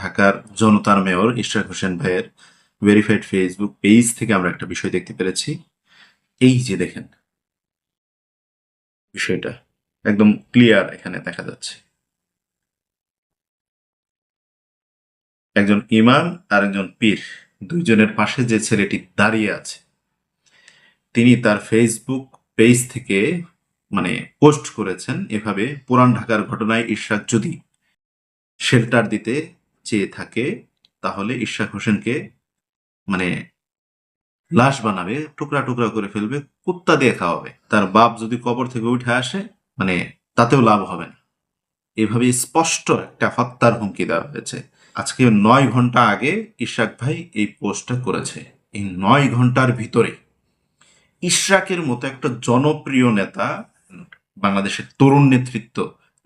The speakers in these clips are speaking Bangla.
ঢাকার জনতার মেয়র ইশরাক হোসেন ভাইয়ের ভেরিফাইড ফেসবুক পেজ থেকে আমরা একটা বিষয় দেখতে পেরেছি। এই যে দেখেন, বিষয়টা একদম ক্লিয়ার এখানে দেখা যাচ্ছে। একজন ইমাম আর একজন পীর, দুইজনের পাশে যে ছেলেটি দাঁড়িয়ে আছে, তিনি তার ফেসবুক পেজ থেকে মানে পোস্ট করেছেন এভাবে, পুরান ঢাকার ঘটনায় ইশরাক যদি শেল্টার দিতে চেয়ে থাকে, তাহলে ইশরাক হোসেনকে মানে লাশ বানাবে, টুকরা টুকরা করে ফেলবে, কুত্তা দিয়ে খাওয়াবে। তার বাপ যদি কবর থেকে উঠে আসে মানে তাতেও লাভ হবে না। এভাবে স্পষ্ট একটা হত্যার হুমকি দেওয়া হয়েছে। আজকে নয় ঘণ্টা আগে ইশরাক ভাই এই পোস্টটা করেছে। এই নয় ঘণ্টার ভিতরে ইশরাকের মতো একটা জনপ্রিয় নেতা, বাংলাদেশের তরুণ নেতৃত্ব,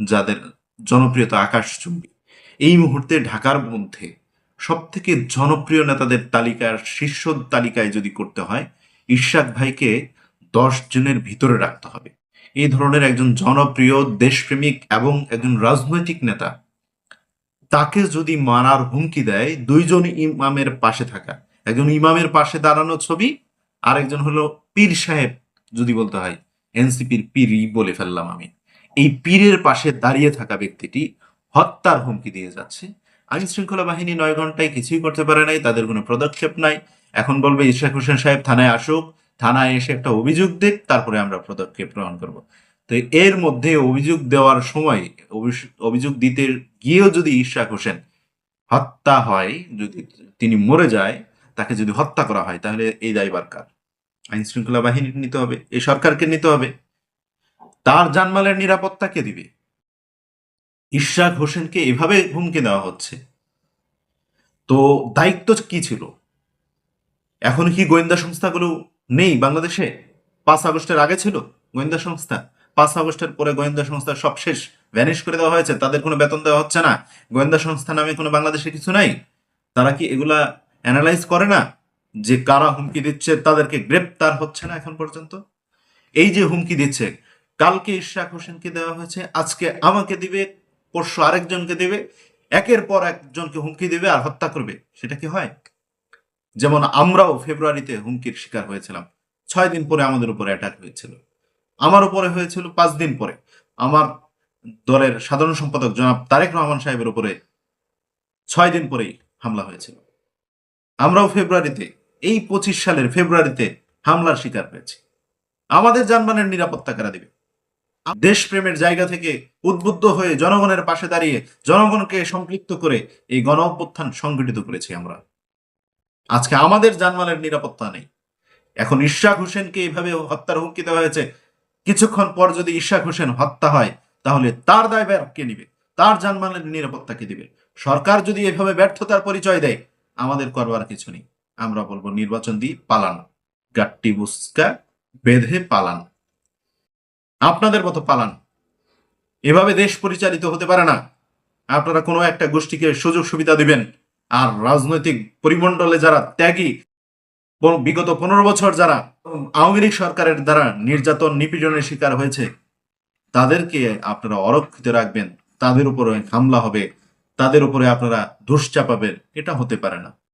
যাদের জনপ্রিয়তা আকাশচুম্বী এই মুহূর্তে ঢাকার মধ্যে সব থেকে জনপ্রিয় নেতাদের তালিকার শীর্ষ তালিকায় যদি করতে হয়, ইশরাক ভাইকে দশ জনের ভিতরে রাখতে হবে। এই ধরনের একজন জনপ্রিয়, দেশপ্রেমিক এবং একজন রাজনৈতিক নেতা তাকে যদি মারার হুমকি দেয়, দুইজন ইমামের পাশে থাকা, একজন ইমামের পাশে দাঁড়ানো ছবি আর একজন হলো পীর সাহেব, যদি বলতে হয়, এনসিপির পীরই বলে ফেললাম আমি। এই পীরের পাশে দাঁড়িয়ে থাকা ব্যক্তিটি হত্যার হুমকি দিয়ে যাচ্ছে। আইন শৃঙ্খলা বাহিনী নয় ঘন্টায় কিছুই করতে পারে নাই, তাদের কোনো পদক্ষেপ নাই। এখন বলবে ইশরাক হোসেন সাহেব, থানায় আসুক, থানায় এসে একটা অভিযোগ দিক, তারপরে আমরা পদক্ষেপ গ্রহণ করব। তো এর মধ্যে অভিযোগ দেওয়ার সময় অভিযোগ দিতে গিয়েও যদি ইশরাক হোসেন হত্যা হয়, যদি তিনি মরে যায়, তাকে যদি হত্যা করা হয়, তাহলে এই দায়বার কার? আইন শৃঙ্খলা বাহিনীর নিতে হবে, এই সরকারকে নিতে হবে। তার জানমালের নিরাপত্তা কে দিবে? ইশরাক হোসেনকে এভাবে হুমকি দেওয়া হচ্ছে। তো দায়িত্ব কি ছিল? এখন কি গোয়েন্দা সংস্থাগুলো নেই বাংলাদেশে? পাঁচ আগস্টের আগে ছিল গোয়েন্দা সংস্থা। পাঁচ আগস্টের পরে গোয়েন্দা সংস্থা সব শেষ ভ্যানিশ করে দেওয়া হয়েছে, তাদের কোনো বেতন দেওয়া হচ্ছে না। গোয়েন্দা সংস্থা নামে কোনো বাংলাদেশে কিছু নাই। তারা কি এগুলা অ্যানালাইজ করে না যে কারা হুমকি দিচ্ছে, তাদেরকে গ্রেপ্তার হচ্ছে না এখন পর্যন্ত? এই যে হুমকি দিচ্ছে, কালকে ইশরাক হোসেনকে দেওয়া হয়েছে, আজকে আমাকে দিবে পরশু আরেকজনকে দেবে, একের পর একজনকে হুমকি দেবে আর হত্যা করবে। সেটা কি হয়? যেমন আমরাও ফেব্রুয়ারিতে হুমকির শিকার হয়েছিলাম। ছয় দিন পরে আমাদের উপরে অ্যাটাক হয়েছিল। আমার উপরে হয়েছিল পাঁচ দিন পরে। আমার দলের সাধারণ সম্পাদক জনাব তারেক রহমান সাহেবের উপরে ছয় দিন পরেই হামলা হয়েছিল। আমরাও ফেব্রুয়ারিতে, এই পঁচিশ সালের ফেব্রুয়ারিতে হামলার শিকার হয়েছি। আমাদের যানবাহনের নিরাপত্তা কারা দিবে? দেশপ্রেমের জায়গা থেকে উদ্বুদ্ধ হয়ে জনগণের পাশে দাঁড়িয়ে জনগণকে সম্পৃক্ত করে এই গণ অভ্যুত্থান সংগঠিত করেছি আমরা। আজকে আমাদের জানমালের নিরাপত্তা নেই। এখন ইশাক হোসেনকে এইভাবে হত্যার হুমকি দেওয়া হয়েছে। কিছুক্ষণ পর যদি ইশাক হোসেন হত্যা হয়, তাহলে তার দায়ভার কে নিবে? তার জানমালের নিরাপত্তা কে দিবে? সরকার যদি এভাবে ব্যর্থতার পরিচয় দেয়, আমাদের করবার কিছু নেই। আমরা বলব, নির্বাচন দিয়ে পালান। গাট্টি বুস্কা বেঁধে পালান। আপনাদের মতো পালান। এভাবে দেশ পরিচালিত হতে পারে না। আপনারা কোনো একটা গোষ্ঠীকে সুযোগ সুবিধা দিবেন। আর রাজনৈতিক পরিমণ্ডলে যারা ত্যাগী বিগত পনেরো বছর যারা আওয়ামী লীগ সরকারের দ্বারা নির্যাতন, নিপীড়নের শিকার হয়েছে, তাদেরকে আপনারা অরক্ষিত রাখবেন। তাদের উপরে হামলা হবে। তাদের উপরে আপনারা দোষ চাপাবেন। এটা হতে পারে না।